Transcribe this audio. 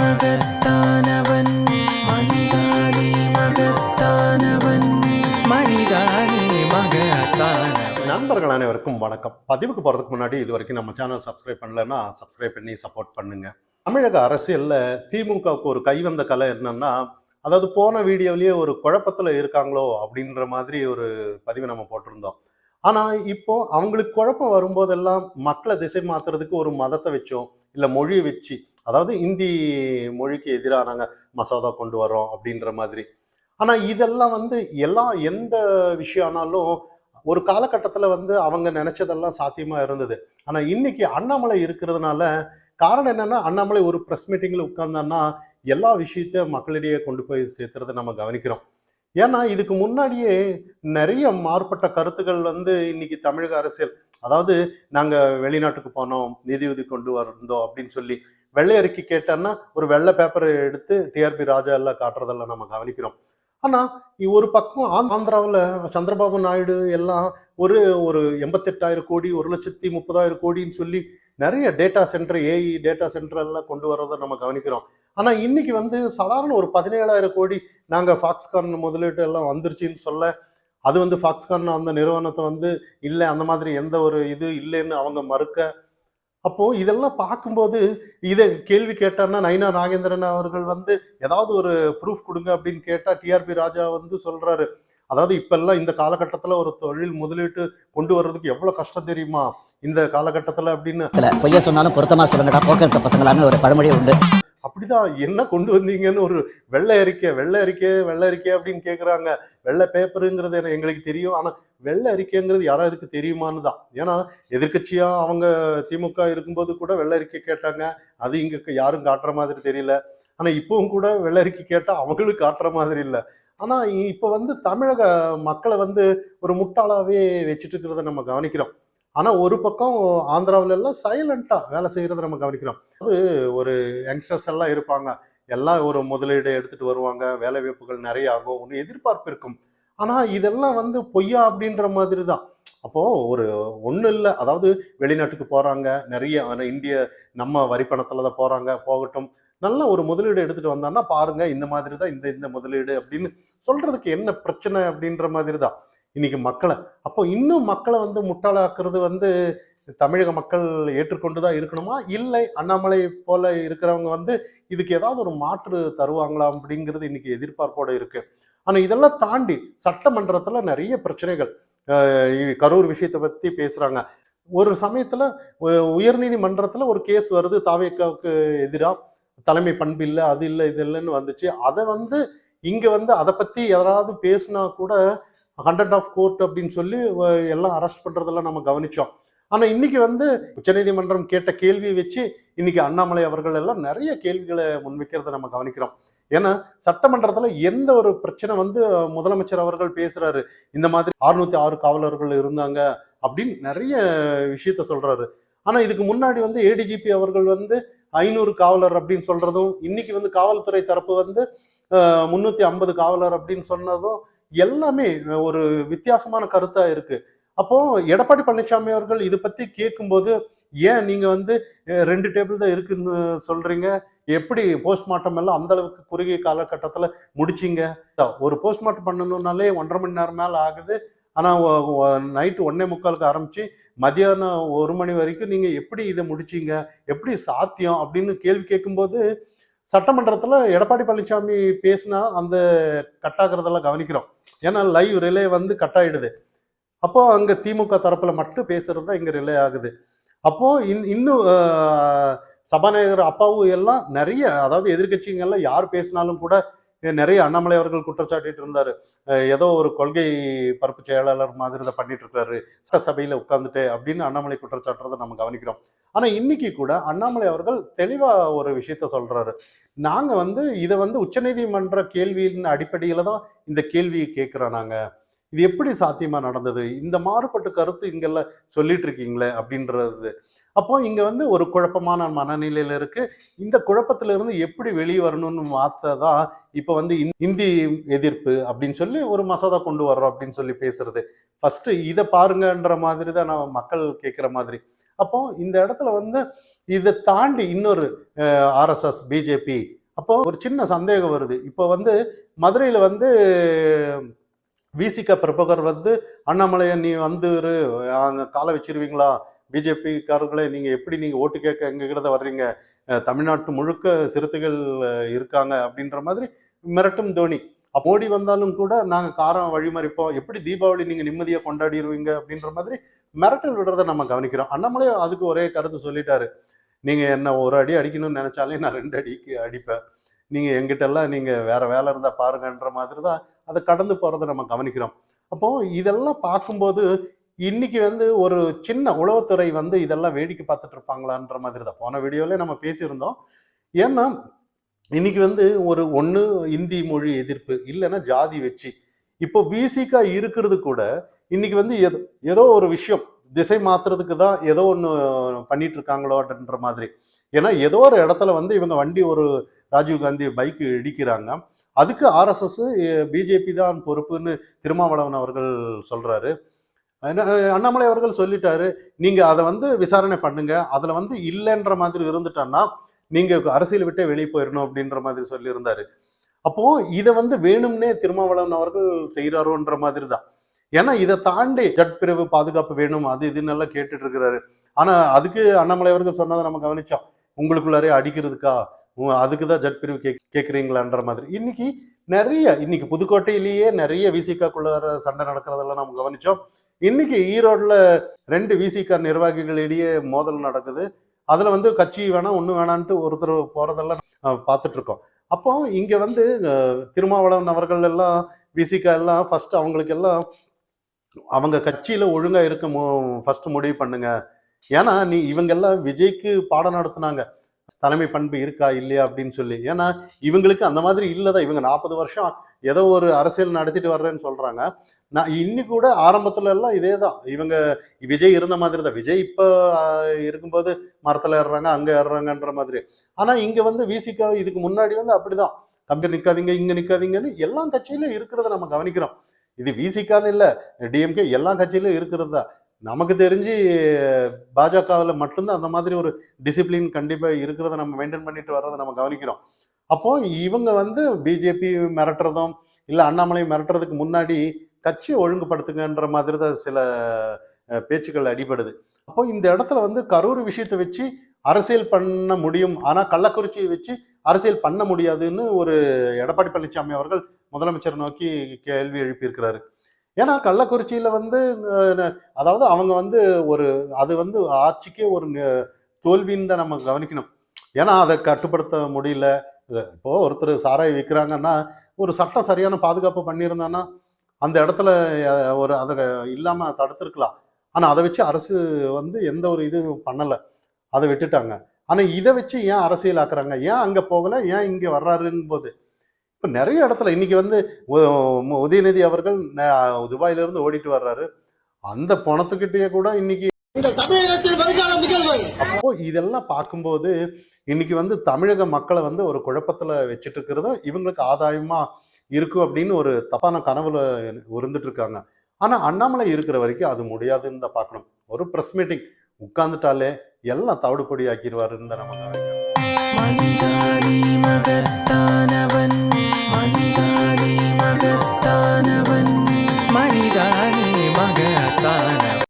மகத்தானவன். மகத்தானவன். மகத்தானவன். நண்பர்கள் அனைவருக்கும் வணக்கம். பதிவுக்கு போகிறதுக்கு முன்னாடி இது வரைக்கும் நம்ம சேனல் சப்ஸ்கிரைப் பண்ணலன்னா சப்ஸ்கிரைப் பண்ணி சப்போர்ட் பண்ணுங்க. தமிழக அரசியலில் திமுகவுக்கு ஒரு கைவந்த கலை என்னன்னா அதாவது போன வீடியோலயே ஒரு குழப்பத்தில் இருக்காங்களோ அப்படின்ற மாதிரி ஒரு பதிவு நம்ம போட்டிருந்தோம். ஆனால் இப்போ அவங்களுக்கு குழப்பம் வரும்போதெல்லாம் மக்களை திசை மாத்துறதுக்கு ஒரு மதத்தை வச்சோ இல்லை மொழியை வச்சு அதாவது இந்தி மொழிக்கு எதிராக நாங்கள் மசோதா கொண்டு வரோம் அப்படின்ற மாதிரி. ஆனால் இதெல்லாம் வந்து எல்லா எந்த விஷயம் ஆனாலும் ஒரு காலகட்டத்தில் வந்து அவங்க நினைச்சதெல்லாம் சாத்தியமாக இருந்தது. ஆனால் இன்னைக்கு அண்ணாமலை இருக்கிறதுனால காரணம் என்னன்னா அண்ணாமலை ஒரு ப்ரெஸ் மீட்டிங்கில் உட்கார்ந்தான்னா எல்லா விஷயத்தையும் மக்களிடையே கொண்டு போய் சேர்த்துறதை நம்ம கவனிக்கிறோம். ஏன்னா இதுக்கு முன்னாடியே நிறைய மாறுபட்ட கருத்துக்கள் வந்து இன்னைக்கு தமிழக அரசியல். அதாவது நாங்கள் வெளிநாட்டுக்கு போனோம் நிதியுதவி கொண்டு வந்தோம் அப்படின்னு சொல்லி வெள்ளை அறிக்கை கேட்டோன்னா ஒரு வெள்ளை பேப்பரை எடுத்து டிஆர்பி ராஜா எல்லாம் காட்டுறதெல்லாம் நம்ம கவனிக்கிறோம். ஆனால் ஒரு பக்கம் ஆந்திராவில் சந்திரபாபு நாயுடு எல்லாம் ஒரு ஒரு எண்பத்தெட்டாயிரம் கோடி ஒரு லட்சத்தி முப்பதாயிரம் கோடின்னு சொல்லி நிறைய data center AI data center எல்லாம் கொண்டு வரதை நம்ம கவனிக்கிறோம். ஆனால் இன்னைக்கு வந்து சாதாரண ஒரு பதினேழாயிரம் கோடி நாங்கள் ஃபாக்ஸ்கான் முதலீட்டு எல்லாம் வந்துருச்சுன்னு சொல்ல அது வந்து ஃபாக்ஸ்கான் அந்த நிறுவனத்தை வந்து இல்லை அந்த மாதிரி எந்த ஒரு இது இல்லைன்னு அவங்க மறுக்க அப்போ இதெல்லாம் பார்க்கும்போது இதை கேள்வி கேட்டான்னா நயினா நாகேந்திரன் அவர்கள் வந்து ஏதாவது ஒரு ப்ரூஃப் கொடுங்க அப்படின்னு கேட்டா டிஆர்பி ராஜா வந்து சொல்றாரு. அதாவது இப்பெல்லாம் இந்த காலகட்டத்துல ஒரு தொழில் முதலீட்டு கொண்டு வர்றதுக்கு எவ்வளவு கஷ்டம் தெரியுமா? இந்த காலகட்டத்துல அப்படின்னு. பொய்ய சொன்னாலும் பொருத்தமா சொல்லுங்கடா. போக்குவரத்து பசங்களான்னு ஒரு பழமொழி உண்டு. அப்படிதான் என்ன கொண்டு வந்தீங்கன்னு ஒரு வெள்ளை அறிக்கை வெள்ளை அறிக்கை வெள்ளை அறிக்கை அப்படின்னு கேக்குறாங்க. வெள்ளை பேப்பருங்கிறது எனக்கு- எங்களுக்கு தெரியும். ஆனா வெள்ளை அறிக்கைங்கிறது யாராவதுக்கு தெரியுமான்னு தான். ஏன்னா எதிர்கட்சியா அவங்க திமுக இருக்கும்போது கூட வெள்ளை அறிக்கை கேட்டாங்க. அது இங்க யாரும் காட்டுற மாதிரி தெரியல. ஆனா இப்பவும் கூட வெள்ளை அறிக்கை கேட்டா அவங்களும் காட்டுற மாதிரி இல்லை. ஆனா இப்ப வந்து தமிழக மக்களை வந்து ஒரு முட்டாளாவே வச்சுட்டு இருக்கிறத நம்ம கவனிக்கிறோம். ஆனா ஒரு பக்கம் ஆந்திராவில எல்லாம் சைலண்டா வேலை செய்யறத நம்ம கவனிக்கிறோம். அது ஒரு யங்ஸ்டர்ஸ் எல்லாம் இருப்பாங்க. எல்லாம் ஒரு முதலீடு எடுத்துட்டு வருவாங்க. வேலை வாய்ப்புகள் நிறைய ஆகும். ஒன்று எதிர்பார்ப்பு இருக்கும். ஆனால் இதெல்லாம் வந்து பொய்யா அப்படின்ற மாதிரி தான் அப்போது ஒரு ஒன்றும் இல்லை. அதாவது வெளிநாட்டுக்கு போகிறாங்க நிறைய இந்திய நம்ம வரி பணத்தில் தான் போகிறாங்க போகட்டும். நல்ல ஒரு முதலீடு எடுத்துகிட்டு வந்தான்னா பாருங்க இந்த மாதிரி தான் இந்த இந்த முதலீடு அப்படின்னு சொல்கிறதுக்கு என்ன பிரச்சனை அப்படின்ற மாதிரி தான் இன்னைக்கு மக்களை அப்போ இன்னும் மக்களை வந்து முட்டாளாக்குறது வந்து தமிழக மக்கள் ஏற்றுக்கொண்டு தான் இருக்கணுமா? இல்லை அண்ணாமலை போல இருக்கிறவங்க வந்து இதுக்கு ஏதாவது ஒரு மாற்று தருவாங்களா அப்படிங்கிறது இன்னைக்கு எதிர்பார்ப்போட இருக்கு. ஆனால் இதெல்லாம் தாண்டி சட்டமன்றத்தில் நிறைய பிரச்சனைகள் கரூர் விஷயத்தை பற்றி பேசுகிறாங்க ஒரு சமயத்தில் உயர்நீதிமன்றத்தில் ஒரு கேஸ் வருது தாவேக்காவுக்கு எதிராக தலைமை பண்பு இல்லை அது இல்லை இது இல்லைன்னு வந்துச்சு. அதை வந்து இங்கே வந்து அதை பற்றி யாராவது பேசுனா கூட ஹண்ட்ரட் ஆஃப் கோர்ட் அப்படின்னு சொல்லி எல்லாம் அரெஸ்ட் பண்ணுறதெல்லாம் நம்ம கவனிச்சோம். ஆனால் இன்னைக்கு வந்து உச்சநீதிமன்றம் கேட்ட கேள்வியை வச்சு இன்னைக்கு அண்ணாமலை அவர்கள் எல்லாம் நிறைய கேள்விகளை முன்வைக்கிறத நம்ம கவனிக்கிறோம். ஏன்னா சட்டமன்றத்தில் எந்த ஒரு பிரச்சனை வந்து முதலமைச்சர் அவர்கள் பேசுறாரு இந்த மாதிரி அறுநூத்தி ஆறு காவலர்கள் இருந்தாங்க அப்படின்னு நிறைய விஷயத்த சொல்றாரு. ஆனா இதுக்கு முன்னாடி வந்து ஏடிஜிபி அவர்கள் வந்து ஐநூறு காவலர் அப்படின்னு சொல்றதும் இன்னைக்கு வந்து காவல்துறை தரப்பு வந்து முன்னூத்தி ஐம்பது காவலர் அப்படின்னு சொன்னதும் எல்லாமே ஒரு வித்தியாசமான கருத்தா இருக்கு. அப்போ எடப்பாடி பழனிசாமி அவர்கள் இதை பத்தி கேட்கும்போது ஏன் நீங்க வந்து ரெண்டு டேபிள் தான் இருக்குன்னு சொல்றீங்க? எப்படி போஸ்ட்மார்ட்டம் எல்லாம் அந்த அளவுக்கு குறுகிய காலகட்டத்தில் முடிச்சீங்க? ஒரு போஸ்ட்மார்ட்டம் பண்ணணும்னாலே ஒன்றரை மணி நேரம் மேலே ஆகுது. ஆனால் நைட்டு ஒன்னே முக்காலுக்கு ஆரம்பிச்சு மதியானம் ஒரு மணி வரைக்கும் நீங்கள் எப்படி இதை முடிச்சீங்க? எப்படி சாத்தியம்? அப்படின்னு கேள்வி கேட்கும்போது சட்டமன்றத்தில் எடப்பாடி பழனிசாமி பேசினா அந்த கட்டாகிறதெல்லாம் கவனிக்கிறோம். ஏன்னா லைவ் ரிலே வந்து கட் ஆகிடுது அப்போ அங்க திமுக தரப்புல மட்டும் பேசுறது தான் இங்க ரிலே ஆகுது. அப்போ இன்- இன்னும் சபாநாயகர் அப்பாவும் எல்லாம் நிறைய அதாவது எதிர்க்கட்சிங்க எல்லாம் யார் பேசினாலும் கூட நிறைய அண்ணாமலை அவர்கள் குற்றச்சாட்டிட்டு இருந்தாரு. ஏதோ ஒரு கொள்கை பரப்பு செயலாளர் மாதிரி இதை பண்ணிட்டு இருக்காரு. சட்டசபையில உட்கார்ந்துட்டு அப்படின்னு அண்ணாமலை குற்றச்சாட்டுறதை நம்ம கவனிக்கிறோம். ஆனா இன்னைக்கு கூட அண்ணாமலை அவர்கள் தெளிவா ஒரு விஷயத்த சொல்றாரு. நாங்க வந்து இதை வந்து உச்சநீதிமன்ற கேள்வியின் அடிப்படையில தான் இந்த கேள்வியை கேட்கிறோம் நாங்கள் இது எப்படி சாத்தியமா நடந்தது? இந்த மாறுபட்ட கருத்து இங்கெல்லாம் சொல்லிட்டு இருக்கீங்களே அப்படின்றது. அப்போ இங்க வந்து ஒரு குழப்பமான மனநிலையில இருக்கு. இந்த குழப்பத்துல இருந்து எப்படி வெளியே வரணும்னு மாத்ததான் இப்ப வந்து இந்தி எதிர்ப்பு அப்படின்னு சொல்லி ஒரு மசோதா கொண்டு வர்றோம் அப்படின்னு சொல்லி பேசுறது. ஃபர்ஸ்ட் இதை பாருங்கன்ற மாதிரி தான் நான் மக்கள் கேட்குற மாதிரி. அப்போ இந்த இடத்துல வந்து இதை தாண்டி இன்னொரு ஆர்எஸ்எஸ் பிஜேபி அப்போ ஒரு சின்ன சந்தேகம் வருது. இப்போ வந்து மதுரையில் வந்து விசிக பிரபகர் வந்து அண்ணாமலையை நீ வந்துரு அங்கே காலை வச்சிருவீங்களா? பிஜேபிக்காரர்களே நீங்கள் எப்படி நீங்கள் ஓட்டு கேட்க எங்ககிட்ட வர்றீங்க? தமிழ்நாட்டு முழுக்க சிறுத்தைகள் இருக்காங்க. அப்படின்ற மாதிரி மிரட்டும் தோனி. மோடி வந்தாலும் கூட நாங்கள் காரம் வழிமறிப்போம். எப்படி தீபாவளி நீங்கள் நிம்மதியாக கொண்டாடிடுவீங்க அப்படின்ற மாதிரி மிரட்டல் விடுறத நம்ம கவனிக்கிறோம். அண்ணாமலையும் அதுக்கு ஒரே கருத்து சொல்லிட்டாரு. நீங்கள் என்ன ஒரு அடி அடிக்கணும்னு நினச்சாலே நான் ரெண்டு அடிக்கு அடிப்பேன். நீங்கள் எங்கிட்டெல்லாம் நீங்கள் வேறு வேலை இருந்தால் பாருங்கன்ற மாதிரி தான் அதை கடந்து போகிறத நம்ம கவனிக்கிறோம். அப்போ இதெல்லாம் பார்க்கும்போது இன்னைக்கு வந்து ஒரு சின்ன உளவுத்துறை வந்து இதெல்லாம் வேடிக்கை பார்த்துட்டு இருப்பாங்களான்ற மாதிரி தான். போன வீடியோவிலே நம்ம பேசியிருந்தோம். ஏன்னா இன்னைக்கு வந்து ஒரு ஒன்று இந்தி மொழி எதிர்ப்பு இல்லைன்னா ஜாதி வச்சு. இப்போ பிசிகா இருக்கிறது கூட இன்னைக்கு வந்து எது ஏதோ ஒரு விஷயம் திசை மாத்துறதுக்கு தான் ஏதோ ஒன்று பண்ணிட்டு இருக்காங்களோன்ற மாதிரி. ஏன்னா ஏதோ ஒரு இடத்துல வந்து இவங்க வண்டி ஒரு ராஜீவ் காந்தி பைக் இடிக்கிறாங்க. அதுக்கு ஆர்எஸ்எஸ் பிஜேபி தான் பொறுப்புன்னு திருமாவளவன் அவர்கள் சொல்றாரு. என்ன, அண்ணாமலை அவர்கள் சொல்லிட்டாரு நீங்க அதை வந்து விசாரணை பண்ணுங்க. அதுல வந்து இல்லைன்ற மாதிரி இருந்துட்டான்னா நீங்க அரசியல் விட்டே வெளியே போயிடணும் அப்படின்ற மாதிரி சொல்லியிருந்தாரு. அப்போ இதை வந்து வேணும்னே திருமாவளவன் அவர்கள் செய்கிறாரோன்ற மாதிரி தான். ஏன்னா இதை தாண்டி ஜட் பிரிவு பாதுகாப்பு வேணும் அது இதுன்னு எல்லாம் கேட்டுட்டு இருக்கிறாரு. ஆனா அதுக்கு அண்ணாமலை அவர்கள் சொன்னதை நம்ம கவனிச்சோம். உங்களுக்குள்ளாரே அடிக்கிறதுக்கா? அதுக்கு தான் ஜட் பிரிவு கேக் கேட்குறீங்களான்ற மாதிரி. இன்னைக்கு நிறைய இன்னைக்கு புதுக்கோட்டையிலேயே நிறைய விசிகாக்குள்ள சண்டை நடக்கிறதெல்லாம் நம்ம கவனிச்சோம். இன்னைக்கு ஈரோட்ல ரெண்டு விசிகா நிர்வாகிகளிடையே மோதல் நடக்குது. அதுல வந்து கட்சி வேணாம் ஒண்ணு வேணான்ட்டு ஒருத்தர் போறதெல்லாம் பார்த்துட்டு இருக்கோம். அப்போ இங்க வந்து திருமாவளவன் அவர்கள் எல்லாம் விசிகா எல்லாம் ஃபர்ஸ்ட் அவங்களுக்கு எல்லாம் அவங்க கட்சியில ஒழுங்கா இருக்க ஃபர்ஸ்ட் முடிவு பண்ணுங்க. ஏன்னா நீ இவங்க எல்லாம் விஜய்க்கு பாடம் நடத்துனாங்க. தலைமை பண்பு இருக்கா இல்லையா அப்படின்னு சொல்லி. ஏன்னா இவங்களுக்கு அந்த மாதிரி இல்லைதான் இவங்க நாற்பது வருஷம் ஏதோ ஒரு அரசியல் நடத்திட்டு வர்றேன்னு சொல்றாங்க. நான் இன்னி கூட ஆரம்பத்துல எல்லாம் இதே தான். இவங்க விஜய் இருந்த மாதிரி தான். விஜய் இப்போ இருக்கும்போது மரத்துல ஏறுறாங்க அங்க ஏறுறாங்கன்ற மாதிரி. ஆனா இங்க வந்து விசிகா இதுக்கு முன்னாடி வந்து அப்படிதான். கம்பெனி நிக்காதீங்க இங்க நிக்காதீங்கன்னு எல்லா கட்சியிலும் இருக்கிறத நம்ம கவனிக்கிறோம். இது விசிகான்னு இல்லை. டிஎம்கே எல்லா கட்சியிலும் இருக்கிறது தான். நமக்கு தெரிஞ்சு பாஜகவில் மட்டும்தான் அந்த மாதிரி ஒரு டிசிப்ளின் கண்டிப்பாக இருக்கிறத நம்ம மெயின்டைன் பண்ணிட்டு வர்றதை நம்ம கவனிக்கிறோம். அப்போ இவங்க வந்து பிஜேபி மிரட்டுறதும் இல்லை அண்ணாமலை மிரட்டுறதுக்கு முன்னாடி கட்சியை ஒழுங்குபடுத்துங்கன்ற மாதிரி தான் சில பேச்சுக்கள் அடிபடுது. அப்போ இந்த இடத்துல வந்து கரூர் விஷயத்தை வச்சு அரசியல் பண்ண முடியும். ஆனால் கள்ளக்குறிச்சியை வச்சு அரசியல் பண்ண முடியாதுன்னு ஒரு எடப்பாடி பழனிசாமி அவர்கள் முதலமைச்சர் நோக்கி கேள்வி எழுப்பியிருக்கிறாரு. ஏன்னா கள்ளக்குறிச்சியில வந்து அதாவது அவங்க வந்து ஒரு அது வந்து ஆட்சிக்கே ஒரு தோல்வின்னு தான் நம்ம கவனிக்கணும். ஏன்னா அதை கட்டுப்படுத்த முடியல. இப்போ ஒருத்தர் சாராய் விற்கிறாங்கன்னா ஒரு சட்டம் சரியான பாதுகாப்பு பண்ணியிருந்தான்னா அந்த இடத்துல ஒரு அதை இல்லாம தடுத்திருக்கலாம். ஆனா அதை வச்சு அரசு வந்து எந்த ஒரு இது பண்ணல. அதை விட்டுட்டாங்க. ஆனா இதை வச்சு ஏன் அரசியல் ஆக்குறாங்க ஏன் அங்க போகல? ஏன் இங்க வர்றாருன்னு போது இப்ப நிறைய இடத்துல இன்னைக்கு வந்து உதயநிதி அவர்கள் ந- துபாயில இருந்து ஓடிட்டு வர்றாரு. அந்த பணத்துக்கிட்டயே கூட இன்னைக்கு அப்போ இதெல்லாம் பார்க்கும்போது இன்னைக்கு வந்து தமிழக மக்களை வந்து ஒரு குழப்பத்துல வச்சுட்டு இருக்கிறது இவங்களுக்கு ஆதாயமா இருக்கும் அப்படின்னு ஒரு தப்பான கனவுல இருந்துட்டு இருக்காங்க ஆனா அண்ணாமலை இருக்கிற வரைக்கும் அது முடியாதுன்னு தான் பார்க்கணும். ஒரு ப்ரெஸ் மீட்டிங் உட்கார்ந்துட்டாலே எல்லாம் தவிடு பொடி ஆக்கிடுவாருன்னு தான் நம்ம மகத்தானவன். மகத்தானவன். மனிதானே மகத்தானவன்.